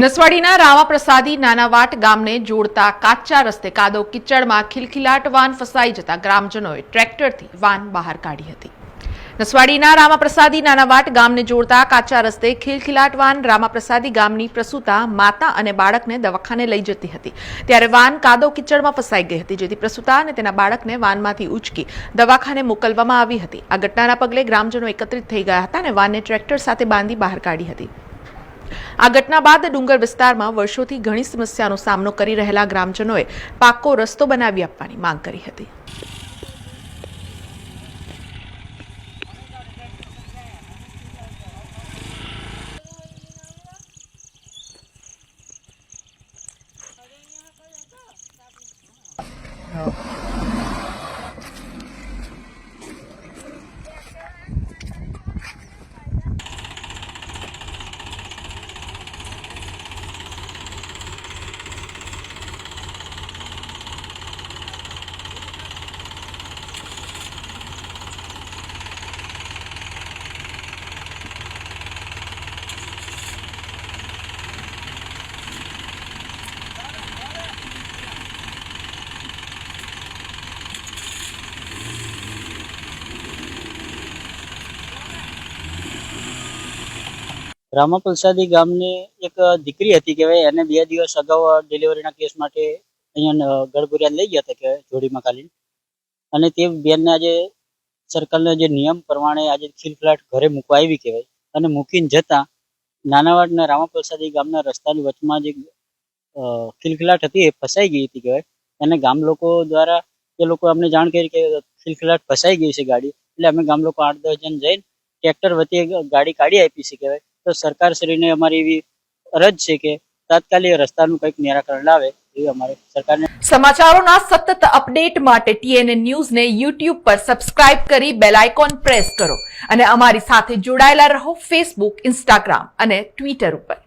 નસવાડીના રામાપ્રસાદી નાનાવાટ ગામને જોડતા કાચા રસ્તે કાદો કિચડમાં ખિલખિલાટ વાન ફસાઈ જતા ગ્રામજનોએ ટ્રેક્ટરથી વાન બહાર કાઢી હતી. નસવાડીના રામાપ્રસાદી નાનાવાટ ગામને જોડતા કાચા રસ્તે ખિલખિલાટ વાન રામાપ્રસાદી ગામની પ્રસૂતા માતા અને બાળકને દવાખાને લઈ જતી હતી. ત્યારે વાન કાદો કિચડમાં ફસાઈ ગઈ હતી, જેથી પ્રસૂતા અને તેના બાળકને વાનમાંથી ઉચકી દવાખાને મોકલવામાં આવી હતી. આ ઘટનાના પગલે ગ્રામજનો એકત્રિત થઈ ગયા હતા અને વાનને ટ્રેક્ટર સાથે બાંધી બહાર કાઢી હતી. આ ઘટના બાદ ડુંગર વિસ્તારમાં વર્ષોથી ઘણી સમસ્યાનો સામનો કરી રહેલા ગ્રામજનોએ પાક્કો રસ્તો બનાવી આપવાની માંગ કરી હતી. રામાપલસાદી ગામની એક દીકરી હતી કે એને બે દિવસ અગાઉ ડિલિવરીના કેસ માટે અહીંયા ગળબુરિયા લઈ ગયા હતા કે જોડીમાં ખાલી અને તે બેનને આજે સરકારના જે નિયમ પ્રમાણે આજે ખીલફ્લાટ ઘરે મૂકવા આવી કહેવાય. અને મૂકીને જતા નાનાવાડના રામાપલસાદી ગામના રસ્તાની વચમાં જે ખીલખલાટ હતી એ ફસાઈ ગઈ હતી કહેવાય. અને ગામ લોકો દ્વારા એ લોકો અમને જાણ કરી કે ખીલખલાટ ફસાઈ ગઈ છે ગાડી. એટલે અમે ગામ લોકો આઠ દસ જણ જઈને ટ્રેક્ટર વતી ગાડી કાઢી આપી છે કહેવાય. તો સરકારશ્રીને અમારી એવી અરજ છે કે તાત્કાલિક રસ્તાનું કંઈક નિરાકરણ લાવે એવી અમારે સરકારને સમાચારોના સતત અપડેટ માટે ટીએનએ ન્યૂઝને યુટ્યુબ પર સબસ્ક્રાઇબ કરી બેલ આઇકોન પ્રેસ કરો. અને અમારી સાથે જોડાયેલા રહો ફેસબુક ઇન્સ્ટાગ્રામ અને ટ્વિટર ઉપર.